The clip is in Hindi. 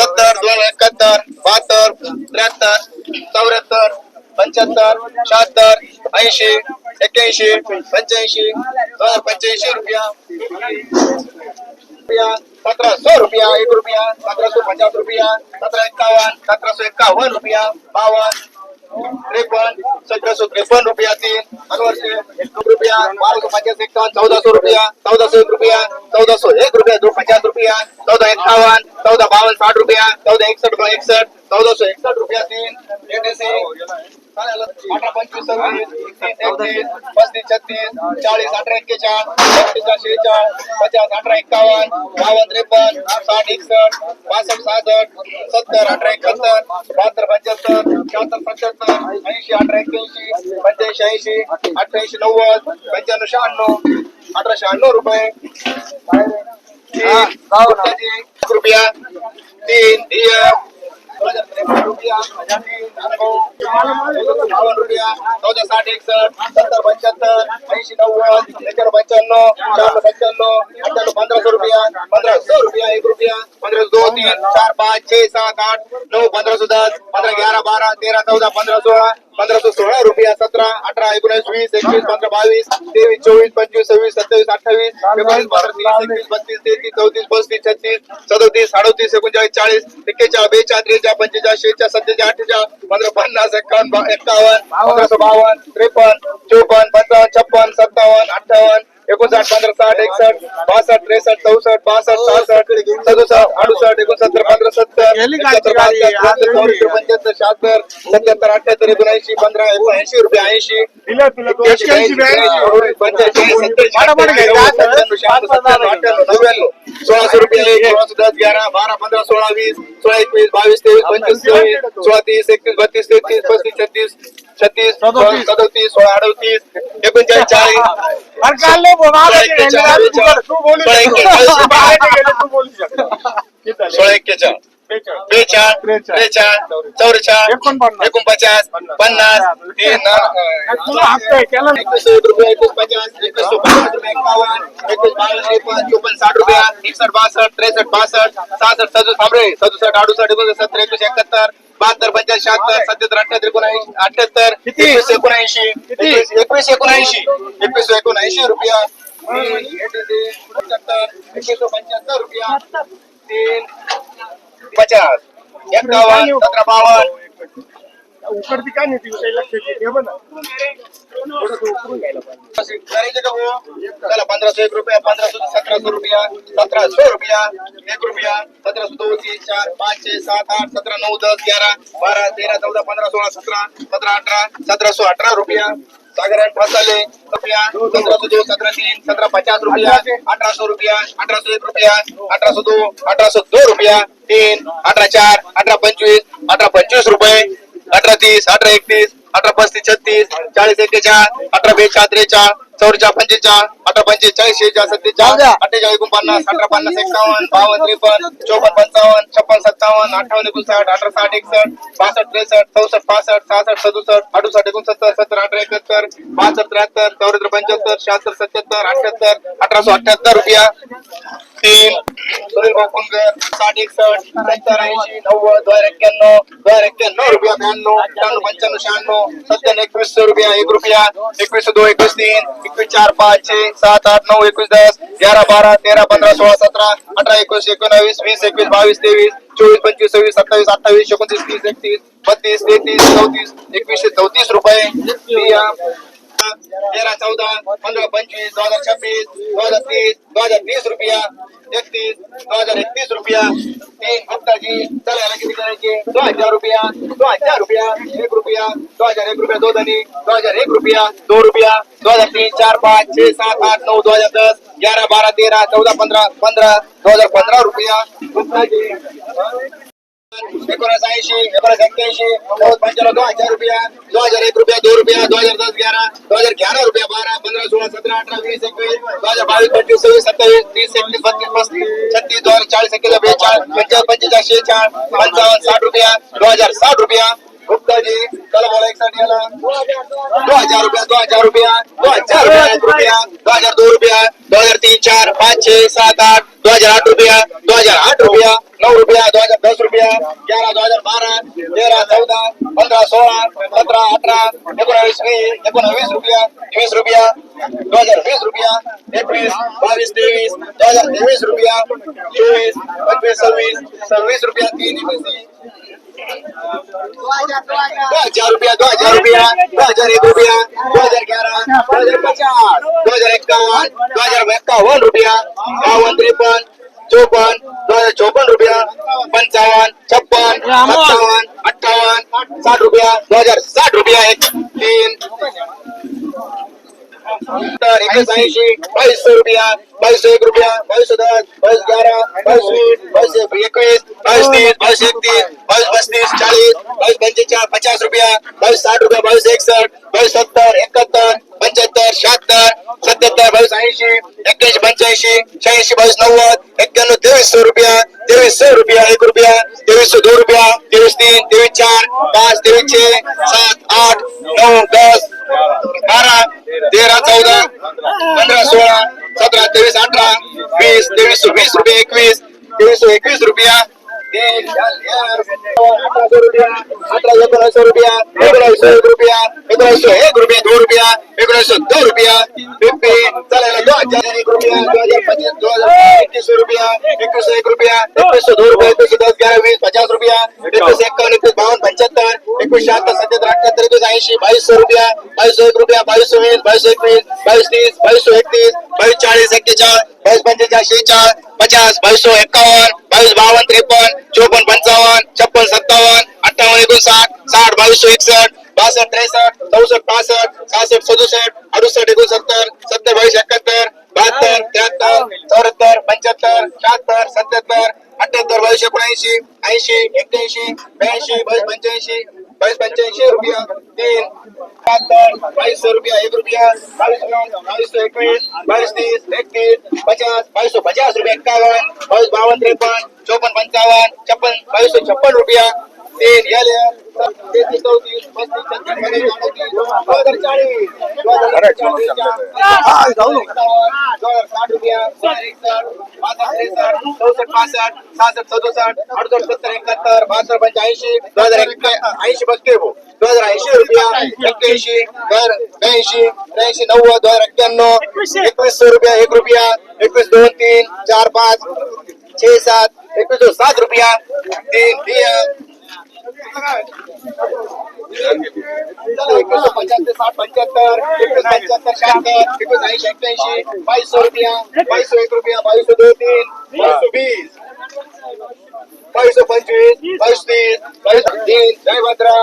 सत्तर दोन एकाहत्तर, बहात्तर, त्र्याहत्तर, चौऱ्याहत्तर, पंच्याहत्तर, शहात्तर, ऐंशी, एक्क्याऐंशी, पंच्याऐंशी हज़ार रुपया. रुपया सतरा सौ रुपया, एक रुपया सतरा सौ पचास रुपया, सतरा एक्कावन सतरा सौ एक्कावन रुपया बावन त्रेपन्न सतरा सौ त्रेपन्न रुपया, तीन रुपया बारह सौ पचास इक्यावन चौदह सौ रुपया चौदह सौ एक रुपया चौदह सौ एक रुपया, दो पचास रुपया, चौदह इक्यावन चौदह बावन, साठ रुपया, चौदह इकसठ चौदह सौ इकसठ रुपया अठरा अठराशे अण्णव रुपये. रुपया. तीन रुपया. बावन्न रुपया चौदा साठ एकसष्ट सत्तर पंच्याहत्तर ऐंशी नव्वद एक्क्याण्णव पंच्याण्णव शहाण्णव पंच्याण्णव अठ्ठ्याण्णव पंधराशे रुपया पंधराशे रुपया एक रुपया पंधरा दो तीन चार पाच छह सात आठ नऊ पंधरा सौ दस पंधरा ग्यारह बारह तेरह चौदह पंधरा सोळा पंधरा सौ सोळा रुपया सतरा अठरा एकोणीस वीस एकवीस पंधरा बावीस तेवीस चोवीस पंचवीस सव्वीस सत्तावीस अठ्ठावीस एकोणीस बारा तीस एकवीस बत्तीस तेहतीस चौतीस पस्तीस छत्तीस सदोतीस अडोतीस एकोणचाळीस चाळीस एक्केचाळीस बेचाळीस त्रेचाळीस पंचेचाळीस शेहेचाळीस सत्तेचाळीस अठ्ठेचाळीस पंधरा पन्नास एकावन्न बा- एकावन्न पंधराशे बावन्न त्रेपन्न चोपन्न पंचावन्न छप्पन सत्तावन्न अठ्ठावन्न एकोणसाठ पंधरा साठ एकसष्ट बासष्ट त्रेसष्ट चौसष्ट पासष्ट सहासष्ट सदुसष्ट अडुसष्ट एकोणसत्तर पंधरा सत्तर पंच्याहत्तर शहात्तर सत्याहत्तर अठ्याहत्तर एकोणऐंशी पंधरा एकोणऐंशी रुपये ऐंशी. सोळाशे रुपये दस ग्यारह बारा पंधरा सोळा वीस सोळा एकवीस बावीस तेवीस पंचवीस सव्वीस सोळा तीस एकतीस बत्तीस तेहतीस पस्तीस छत्तीस छत्तीस सदतीस। सोळा अडतीस। एकोणचाळीस चाळीस सोळा एक्केचाळीस बेचाळ त्रेचाळ. चौरेचाळ. एकोणपचास पन्नास तीन एकवीस एक रुपये एकवीस पचास एकवीस सौ पचास रुपये एकावन्न एकवीस बावीस त्रेपन्न चोपन्न साठ रुपया एकसष्ट बासष्ट त्रेसष्ट बासष्ट सहासष्ट सदुसष्ट थांबरे सदुसष्ट अडुसष्ट एकोणसत्तर सत्तर एकवीस एकाहत्तर बहात्तर पंच्याऐंशी शहात्तर सत्याहत्तर अठ्याहत्तर एकोणऐंशी अठ्याहत्तर एकवीस एकोणऐंशी एकवीस एकोणऐंशी एकवीस एकोणऐंशी रुपया. पंच्याहत्तर एकवीस पंच्याहत्तर रुपया. तीन पचास. एकावन्न सतरा बावन्न. उकडती काय नाही ती काही लक्षात येते हे ना. चला पंधराशे एक रुपया पंधराशे सतराशे रुपया सतराशे रुपया एक रुपया सतराशे दोन तीन चार पाच छह सात आठ सतरा नऊ दस ग्यारह बारा तेरह चौदह पंधरा सोळा सतरा सतरा अठरा सतराशे अठरा रुपया. सागर आठ मसाले रुपया सतराशे दो सतरा तीन सतरा पचास रुपया अठराशे रुपया अठराशे एक रुपया अठराशे दो अठराशे दो रुपया. तीन अठरा चार अठरा पंचवीस अठरा पंचवीस रुपये अठरा तीस अठरा एकतीस अठरा पस्तीस छत्तीस चाळीस एक्केचाळ अठरा बेचाळ त्रेचाळ चौरेचाळ पंचेचाळ अठरा पंचेचाळीस शेहेचाळ सत्तेचाळ अठ्ठेचाळीस एकोणपन्नास अठरा पन्नास एक्कावन्न बावन्न त्रेपन्न चौपन्न पंचावन्न सत्तावन्न अठ्ठावन्न एकोणसाठ अठरा साठ एकसष्ट बासष्ट त्रेसष्ट चौसष्ट पासष्ट सहासष्ट सदुसष्ट अडुसष्ट एकोणसत्तर सत्तर अठरा एकाहत्तर बासष्ट त्र्याहत्तर चौऱ्याहत्तर पंच्याहत्तर शहात्तर सत्याहत्तर अठ्याहत्तर अठराशे अठ्याहत्तर रुपया. तीन सुनील बाकुंकर साठ एकसष्ट सत्तर ऐंशी नव्वद दोन एक्क्याण्णव दोन एक्क्याण्णव रुपया ब्याण्णव अठ्ठ्याण्णव पंच्याण्णव शहाण्णव सत्त्याण्णव एकवीस रुपया एक रुपया एकवीस दो एकवीस तीन एकवीस चार पाच छह सात आठ नऊ एकवीस दस ग्यारा बारा तेरा पंधरा सोळा सतरा अठरा एकोणीस एकोणावीस वीस एकवीस बावीस तेवीस चोवीस पंचवीस सव्वीस सत्तावीस अठ्ठावीस एकोणतीस तीस एकतीस बत्तीस तेहतीस चौतीस एकवीसशे चौतीस रुपये. तेरह चौदह पंद्रह पंचवीस दो हज़ार छब्बीस दो हज़ार तीस दो हज़ार बीस रुपया इकतीस दो हज़ार एकतीस रुपया तीन गुप्ता जी चला दो हज़ार रुपया दो हज़ार रुपया एक रुपया दो हज़ार एक रुपया दो धनी दो हज़ार एक रुपया दो रुपया दो हज़ार तीन चार पाँच छह सात आठ नौ दो हज़ार दस ग्यारह बारह तेरह चौदह पंद्रह पंद्रह, दो हज़ार पंद्रह रुपया। गुप्ता जी। एकोणीस ऐंशी दो हज़ार रुपया दो हज़ार एक रुपया दो रुपया दो हज़ार दस ग्यारह दो हज़ार ग्यारह रुपया बारह पंद्रह सोळा सतरा अठरा वीस एकवीस दो हज़ार बावीस पंचवीस सव्वीस सत्तावीस तीस एकतीस बत्तीस पस्तीस छत्तीस पंचावन्न साठ रुपया दो हज़ार साठ रुपया दो हज़ार रुपया दो हज़ार दो हज़ार दो रुपया दो हज़ार तीन चार पाच छह सात आठ दो हज़ार आठ रुपया दो हज़ार आठ रुपया नऊ रुपया दो हज़ार दस रुपया ग्यारह दो हज़ार बारह तेरह चौदह पंद्रह सोलह सतरा अठारह एकोणावीस वीस एकोणावीस रुपया वीस रुपया दो हज़ार वीस रुपया एकवीस बावीस तेवीस दो हज़ार तेवीस रुपया चोवीस पंचवीस सव्वीस सव्वीस रुपया तीन दो हज़ार रुपया दो हज़ार रुपया दो हज़ार एक रुपया दो हज़ार ग्यारह दो हज़ार पचास दो हज़ार इक्यावन दो हज़ार इक्यावन रुपया बावन त्रेपन चौपन दो हज़ार चौपन रुपया पंचावन छप्पन सत्तावन अट्ठावन साठ रुपया दो हज़ार साठ रुपया एक तीन। ऐंशी बावीसशे रुपया बावीसशे एक रुपया बावीसशे दस बावीस ग्यारह बावीस वीस बावीस एकवीस बावीस तीस बावीस एकतीस बावीस पस्तीस चाळीस बावीस पंचेचाळीस पचास रुपया बावीस साठ रुपया बावीस एकसष्ट बावीस सत्तर एकाहत्तर पंच्याहत्तर शहात्तर सत्याहत्तर बाईस ऐसी एक्क्याऐंशी पंच्याऐंशी शहाऐंशी बाईस नव्वद एक्क्याण्णव तेवीसशे रुपया तेवीस सौ रुपया एक रुपया तेवीस सौ दो रुपया तेवीस तीन तेवीस चार पाच तेवीस छे सात आठ नौ दस बारह तेरा चौदा पंधरा सोळा सतरा तेवीस अठरा वीस तेवीस वीस रुपये एकवीस तेवीस एकवीस रुपया तीन, अठराशे रुपया अठरा एकोणीसशे रुपया एक रुपया एक रुपया दो रुपया एकोणीसशे दोन रुपया फिफ्टी दो हज़ार एक दो हज़ार रुपया एक रुपया बावीसशे रुपया बावीसशे एक तीस पचास बावन्न त्रेपन्न चोपन्न पंचावन्न छप्पन सत्तावन्न अठ्ठावन्न एकोणसाठ साठ बावीसशे एकसष्ट बासष्ट त्रेसष्ट चौसष्ट पासष्ट सहासष्ट सदुसष्ट अडुसष्ट एकोणसत्तर सत्तर बाईस एकाहत्तर बहात्तर त्र्याहत्तर चौऱ्याहत्तर पंच्याहत्तर शहात्तर सत्याहत्तर अठ्याहत्तर बावीस एकोणऐंशी ऐंशी एक्क्याऐंशी ब्याऐंशी बावीस पंच्याऐंशी बावीस पंच्याऐंशी रुपया तीन बहात्तर बावीसशे रुपया एक रुपया नऊ बावीसशे एकवीस बावीस तीस एकतीस पचास बावीसशे पचास रुपया एक्कावन्न बावीस बावन्न त्रेपन्न चौपन्न पंचावन्न छप्पन बावीसशे छप्पन रुपया तीन गेले तेहतीस चौतीस पस्तीस चाळीस. साठ रुपया चौसष्ट पासष्ट सहासष्ट सदुसष्ट अडुसष्ट सत्तर एकाहत्तर बहात्तर पंच्याऐंशी दोन हजार एक ऐंशी बघते भाऊ. दोन हजार ऐंशी रुपया एक्क्याऐंशी दोन हजार ब्याऐंशी त्र्याऐंशी नव्वद दोन हजार एक्क्याण्णव एकवीसशे रुपया एक रुपया एकवीस दोन तीन चार पाच छे सात एकवीस सात रुपया तीन एकवीस पंच्याहत्तर साठ पंच्याहत्तर एकवीस शहत्तर शहात्तर एकवीस ऐंशी एक्क्याऐंशी बावीसशे रुपया सौ एक रुपया बाईस सौ दो तीन बाईस सौ बीस बाईस सौ पंचवीस बाईस तीस बाईस तीन जय भद्रा